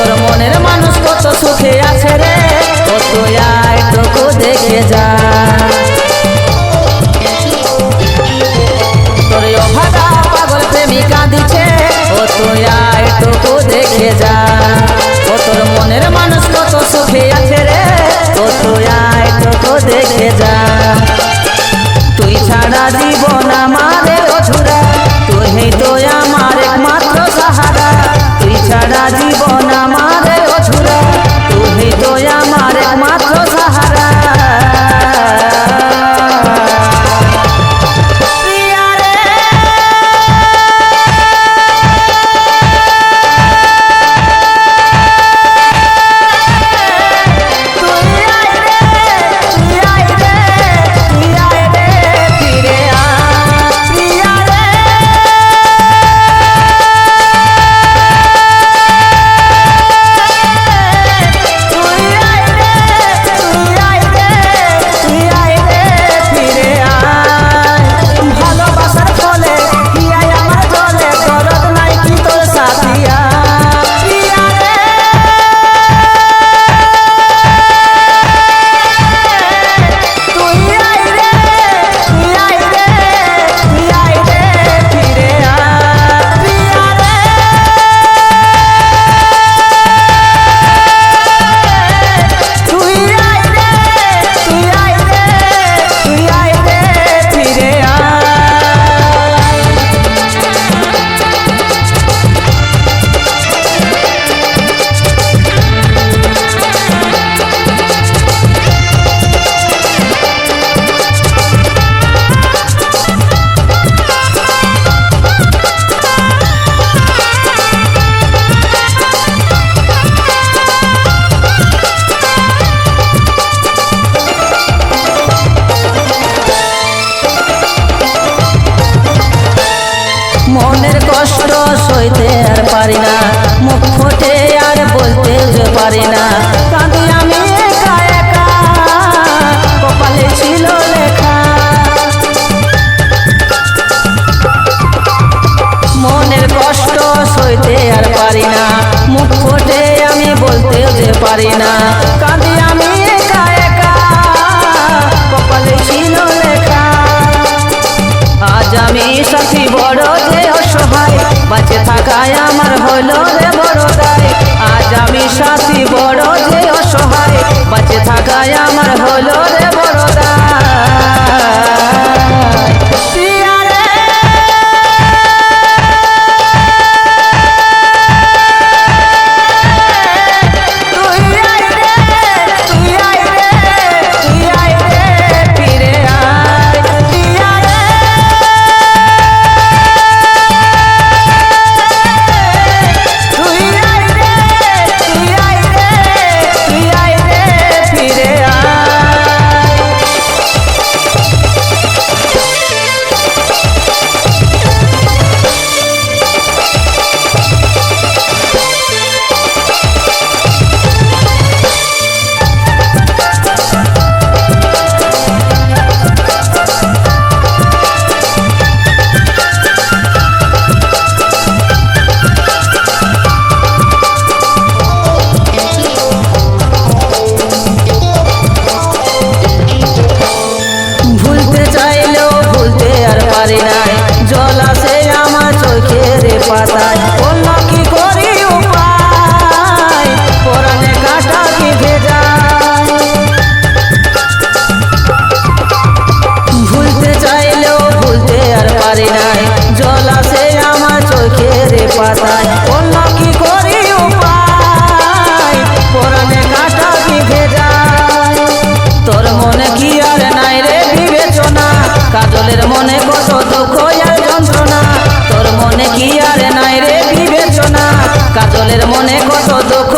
তোর মনের মানুষ কত সুখে আছে রে? কত আয় তোকে দেখে যা। তোর অভাগা পাগল প্রেমিকা দিছে কত আয় তোকে দেখে যা। ও তোর মনের মানুষ কত সুখে আছে রে? কত আয় তোকে দেখে যা। কষ্ট সইতে আর পারি না। মুখ ফোটে আর বলতে পারি না। কাঁদি আমি একা একা, কপালে ছিল লেখা। মনের কষ্ট সইতে আর পারি না। মুখ ফোটে আমি বলতে পারি না। কাঁদি আমি একা একা, কপালে ছিল লেখা। আজ আমি সাথী বড় বাঁচে থাকায় আমার হলো রে বড় দায়। আজ আমি সাথী বড় যে অসহায়। বাঁচে থাকায় আমার হলো দয়ালের মনে কত দুঃখ